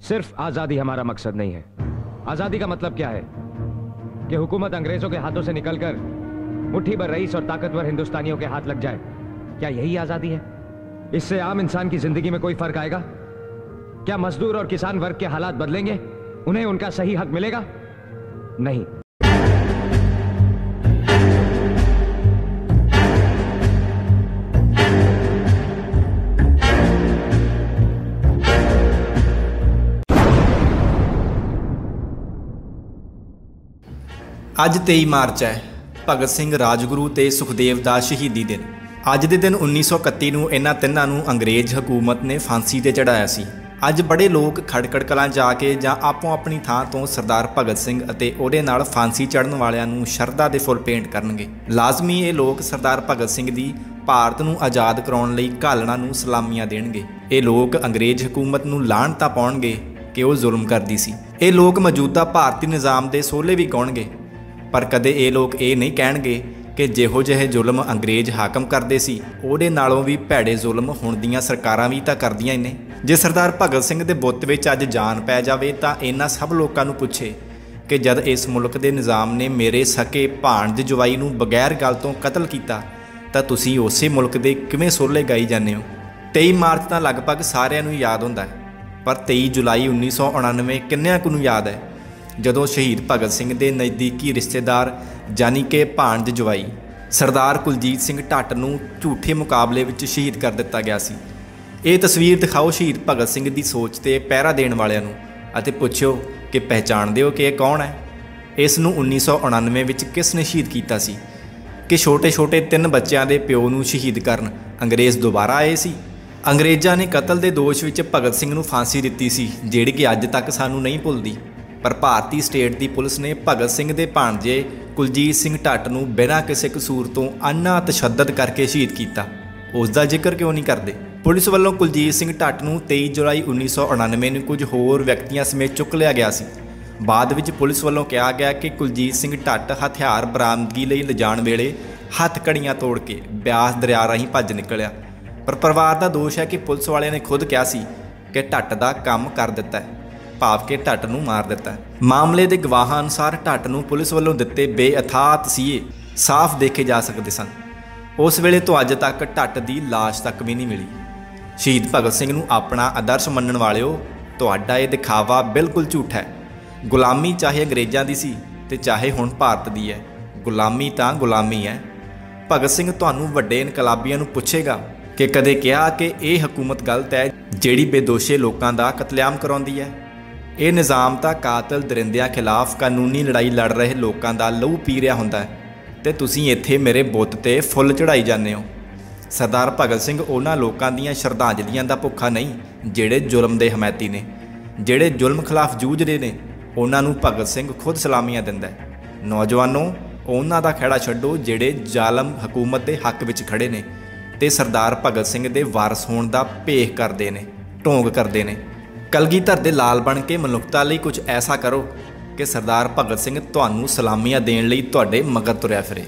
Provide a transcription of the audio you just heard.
सिर्फ़ आज़ादी हमारा मकसद नहीं है। आज़ादी का मतलब क्या है? कि हुकूमत अंग्रेज़ों के हाथों से निकलकर मुट्ठी भर रईस और ताकतवर हिंदुस्तानियों के हाथ लग जाए। क्या यही आज़ादी है? इससे आम इंसान की ज़िंदगी में कोई फ़र्क आएगा? क्या मजदूर और किसान वर्ग के हालात बदलेंगे? उन्हें उनका सही हक मिलेगा? नहीं। ਅੱਜ 23 ਮਾਰਚ ਹੈ। ਭਗਤ ਸਿੰਘ ਰਾਜਗੁਰੂ ਤੇ ਸੁਖਦੇਵ ਦਾ ਸ਼ਹੀਦੀ ਦਿਨ। ਅੱਜ ਦੇ ਦਿਨ 1931 ਨੂੰ ਇਹਨਾਂ ਤਿੰਨਾਂ ਨੂੰ ਅੰਗਰੇਜ਼ ਹਕੂਮਤ ਨੇ ਫਾਂਸੀ ਤੇ ਚੜਾਇਆ ਸੀ। ਅੱਜ ਬੜੇ ਲੋਕ ਖੜਕੜ ਕਲਾਂ ਜਾ ਕੇ ਜਾਂ ਆਪੋ ਆਪਣੀ ਥਾਂ ਤੋਂ ਸਰਦਾਰ ਭਗਤ ਸਿੰਘ ਅਤੇ ਉਹਦੇ ਨਾਲ ਫਾਂਸੀ ਚੜਨ ਵਾਲਿਆਂ ਨੂੰ ਸ਼ਰਧਾ ਦੇ ਫੁੱਲ ਭੇਂਟ ਕਰਨਗੇ। ਲਾਜ਼ਮੀ ਇਹ ਲੋਕ ਸਰਦਾਰ ਭਗਤ ਸਿੰਘ ਦੀ ਭਾਰਤ ਨੂੰ ਆਜ਼ਾਦ ਕਰਾਉਣ ਲਈ ਘਾਲਣਾ ਨੂੰ ਸਲਾਮੀਆਂ ਦੇਣਗੇ। ਇਹ ਲੋਕ ਅੰਗਰੇਜ਼ ਹਕੂਮਤ ਨੂੰ ਲਾਹਣਤਾ ਪਾਉਣਗੇ ਕਿ ਉਹ ਜ਼ੁਲਮ ਕਰਦੀ ਸੀ। ਇਹ ਲੋਕ ਮੌਜੂਦਾ ਭਾਰਤੀ ਨਿਜ਼ਾਮ ਦੇ ਸੋਲੇ ਵੀ ਗਾਉਣਗੇ। ਪਰ ਕਦੇ ਇਹ ਲੋਕ ਇਹ ਨਹੀਂ ਕਹਿਣਗੇ ਕਿ ਜਿਹੋ ਜਿਹੇ ਜ਼ੁਲਮ ਅੰਗਰੇਜ਼ ਹਾਕਮ ਕਰਦੇ ਸੀ, ਉਹਦੇ ਨਾਲੋਂ ਵੀ ਭੈੜੇ ਜ਼ੁਲਮ ਹੁਣ ਦੀਆਂ ਸਰਕਾਰਾਂ ਵੀ ਤਾਂ ਕਰਦੀਆਂ ਹੀ ਨੇ। ਜੇ ਸਰਦਾਰ ਭਗਤ ਸਿੰਘ ਦੇ ਬੁੱਤ ਵਿੱਚ ਅੱਜ ਜਾਨ ਪੈ ਜਾਵੇ ਤਾਂ ਇਹਨਾਂ ਸਭ ਲੋਕਾਂ ਨੂੰ ਪੁੱਛੇ ਕਿ ਜਦ ਇਸ ਮੁਲਕ ਦੇ ਨਿਜ਼ਾਮ ਨੇ ਮੇਰੇ ਸਕੇ ਭਾਣਜ ਜਵਾਈ ਨੂੰ ਬਗੈਰ ਗੱਲ ਤੋਂ ਕਤਲ ਕੀਤਾ, ਤਾਂ ਤੁਸੀਂ ਉਸੇ ਮੁਲਕ ਦੇ ਕਿਵੇਂ ਸੋਲੇ ਗਾਈ ਜਾਂਦੇ ਹੋ? 23 ਮਾਰਚ ਤਾਂ ਲਗਭਗ ਸਾਰਿਆਂ ਨੂੰ ਯਾਦ ਹੁੰਦਾ ਹੈ, ਪਰ 23 ਜੁਲਾਈ 1999 ਕਿੰਨਿਆਂ ਕੁ ਨੂੰ ਯਾਦ ਹੈ? ਜਦੋਂ ਸ਼ਹੀਦ ਭਗਤ ਸਿੰਘ ਦੇ ਨਜ਼ਦੀਕੀ ਰਿਸ਼ਤੇਦਾਰ ਜਾਨੀ ਕਿ ਭਾਣਜ ਜਵਾਈ ਸਰਦਾਰ ਕੁਲਜੀਤ ਸਿੰਘ ਢੱਟ ਨੂੰ ਝੂਠੇ ਮੁਕਾਬਲੇ ਵਿੱਚ ਸ਼ਹੀਦ ਕਰ ਦਿੱਤਾ ਗਿਆ ਸੀ। ਇਹ ਤਸਵੀਰ ਦਿਖਾਓ ਸ਼ਹੀਦ ਭਗਤ ਸਿੰਘ ਦੀ ਸੋਚ ਤੇ ਪਹਿਰਾ ਦੇਣ ਵਾਲਿਆਂ ਨੂੰ ਅਤੇ ਪੁੱਛਿਓ ਕਿ ਪਹਿਚਾਣਦੇ ਹੋ ਕਿ ਇਹ ਕੌਣ ਹੈ? ਇਸ ਨੂੰ 1999 ਵਿੱਚ ਕਿਸ ਨੇ ਸ਼ਹੀਦ ਕੀਤਾ ਸੀ? ਕਿ ਛੋਟੇ-ਛੋਟੇ ਤਿੰਨ ਬੱਚਿਆਂ ਦੇ ਪਿਓ ਨੂੰ ਸ਼ਹੀਦ ਕਰਨ ਅੰਗਰੇਜ਼ ਦੁਬਾਰਾ ਆਏ ਸੀ? ਅੰਗਰੇਜ਼ਾਂ ਨੇ ਕਤਲ ਦੇ ਦੋਸ਼ ਵਿੱਚ ਭਗਤ ਸਿੰਘ ਨੂੰ ਫਾਂਸੀ ਦਿੱਤੀ ਸੀ, ਜਿਹੜੀ ਕਿ ਅੱਜ ਤੱਕ ਸਾਨੂੰ ਨਹੀਂ ਭੁੱਲਦੀ। ਪਰ ਭਾਰਤੀ ਸਟੇਟ ਦੀ ਪੁਲਿਸ ਨੇ ਭਗਤ ਸਿੰਘ ਦੇ ਭਾਣਜੇ ਕੁਲਜੀਤ ਸਿੰਘ ਢੱਟ ਨੂੰ ਬਿਨਾਂ ਕਿਸੇ ਕਸੂਰ ਤੋਂ ਅੰਨਾ ਤਸ਼ੱਦਦ ਕਰਕੇ ਸ਼ਹੀਦ ਕੀਤਾ। ਉਸ ਦਾ ਜ਼ਿਕਰ ਕਿਉਂ ਨਹੀਂ ਕਰਦੇ? ਪੁਲਿਸ ਵੱਲੋਂ ਕੁਲਜੀਤ ਸਿੰਘ ਢੱਟ ਨੂੰ 23 ਜੁਲਾਈ 1999 ਨੂੰ ਕੁਝ ਹੋਰ ਵਿਅਕਤੀਆਂ ਸਮੇਤ ਚੁੱਕ ਲਿਆ ਗਿਆ ਸੀ। ਬਾਅਦ ਵਿੱਚ ਪੁਲਿਸ ਵੱਲੋਂ ਕਿਹਾ ਗਿਆ ਕਿ ਕੁਲਜੀਤ ਸਿੰਘ ਢੱਟ ਹਥਿਆਰ ਬਰਾਮਦਗੀ ਲਈ ਲਿਜਾਣ ਵੇਲੇ ਹੱਥ ਕੜੀਆਂ ਤੋੜ ਕੇ ਬਿਆਸ ਦਰਿਆ ਰਾਹੀਂ ਭੱਜ ਨਿਕਲਿਆ। ਪਰ ਪਰਿਵਾਰ ਦਾ ਦੋਸ਼ ਹੈ ਕਿ ਪੁਲਿਸ ਵਾਲਿਆਂ ਨੇ ਖੁਦ ਕਿਹਾ ਸੀ ਕਿ ਢੱਟ ਦਾ ਕੰਮ ਕਰ ਦਿੱਤਾ ਹੈ। ਭਾਵ ਕੇ ਢੱਟ ਨੂੰ ਮਾਰ ਦਿੱਤਾ। ਮਾਮਲੇ ਦੇ ਗਵਾਹਾਂ ਅਨੁਸਾਰ ਢੱਟ ਨੂੰ ਪੁਲਿਸ ਵੱਲੋਂ ਦਿੱਤੇ ਬੇਅਥਾਤ ਸੀਏ। ਸਾਫ਼ ਦੇਖੇ ਜਾ ਸਕਦੇ ਸਨ। ਉਸ ਵੇਲੇ ਤੋਂ ਅੱਜ ਤੱਕ ਢੱਟ ਦੀ ਲਾਸ਼ ਤੱਕ ਵੀ ਨਹੀਂ ਮਿਲੀ। ਸ਼ਹੀਦ ਭਗਤ ਸਿੰਘ ਨੂੰ ਆਪਣਾ ਆਦਰਸ਼ ਮੰਨਣ ਵਾਲਿਓ, ਤੁਹਾਡਾ ਇਹ ਦਿਖਾਵਾ ਬਿਲਕੁਲ ਝੂਠਾ ਹੈ। ਗੁਲਾਮੀ ਚਾਹੇ ਅੰਗਰੇਜ਼ਾਂ ਦੀ ਸੀ ਤੇ ਚਾਹੇ ਹੁਣ ਭਾਰਤ ਦੀ ਹੈ। ਗੁਲਾਮੀ ਤਾਂ ਗੁਲਾਮੀ ਹੈ। ਭਗਤ ਸਿੰਘ ਤੁਹਾਨੂੰ ਵੱਡੇ ਇਨਕਲਾਬੀਆਂ ਨੂੰ ਪੁੱਛੇਗਾ ਕਿ ਕਦੇ ਕਿਹਾ ਕਿ ਇਹ ਹਕੂਮਤ ਗਲਤ ਹੈ ਜਿਹੜੀ ਬੇਦੋਸ਼ੇ ਲੋਕਾਂ ਦਾ ਕਤਲੇਆਮ ਕਰਾਉਂਦੀ ਹੈ। ਇਹ ਨਿਜ਼ਾਮ ਤਾਂ ਕਾਤਲ ਦਰਿੰਦਿਆਂ ਖਿਲਾਫ ਕਾਨੂੰਨੀ ਲੜਾਈ ਲੜ ਰਹੇ ਲੋਕਾਂ ਦਾ ਲਹੂ ਪੀ ਰਿਹਾ ਹੁੰਦਾ ਹੈ। ਤੇ ਤੁਸੀਂ ਇੱਥੇ ਮੇਰੇ ਬੁੱਤ ਤੇ ਫੁੱਲ ਚੜਾਈ ਜਾਂਦੇ ਹੋ। ਸਰਦਾਰ ਭਗਤ ਸਿੰਘ, ਉਹਨਾਂ ਲੋਕਾਂ ਦੀਆਂ ਸ਼ਰਧਾਂਜਲੀਆਂ ਦਾ ਭੁੱਖਾ ਨਹੀਂ, ਜਿਹੜੇ ਜ਼ੁਲਮ ਦੇ ਹਮਾਇਤੀ ਨੇ, ਜਿਹੜੇ ਜ਼ੁਲਮ ਖਿਲਾਫ ਜੂਝ ਰਹੇ ਨੇ, ਉਹਨਾਂ ਨੂੰ ਭਗਤ ਸਿੰਘ ਖੁਦ ਸਲਾਮੀਆਂ ਦਿੰਦਾ ਹੈ। ਨੌਜਵਾਨੋ, ਉਹਨਾਂ ਦਾ ਖੜਾ ਛੱਡੋ, ਜਿਹੜੇ ਜ਼ਾਲਮ ਹਕੂਮਤ ਦੇ ਹੱਕ ਵਿੱਚ ਖੜੇ ਨੇ ਤੇ ਸਰਦਾਰ ਭਗਤ ਸਿੰਘ ਦੇ ਵਾਰਸ ਹੋਣ ਦਾ ਭੇਖ ਕਰਦੇ ਨੇ ਢੋਂਗ ਕਰਦੇ ਨੇ। ਕਲਗੀਧਰ ਦੇ ਲਾਲ ਬਣ ਕੇ ਮਨੁੱਖਤਾ ਲਈ ਕੁਝ ਐਸਾ ਕਰੋ ਕਿ ਸਰਦਾਰ ਭਗਤ ਸਿੰਘ ਤੁਹਾਨੂੰ ਸਲਾਮੀਆਂ ਦੇਣ ਲਈ ਤੁਹਾਡੇ ਮਗਰ ਤੁਰਿਆ ਫਿਰੇ।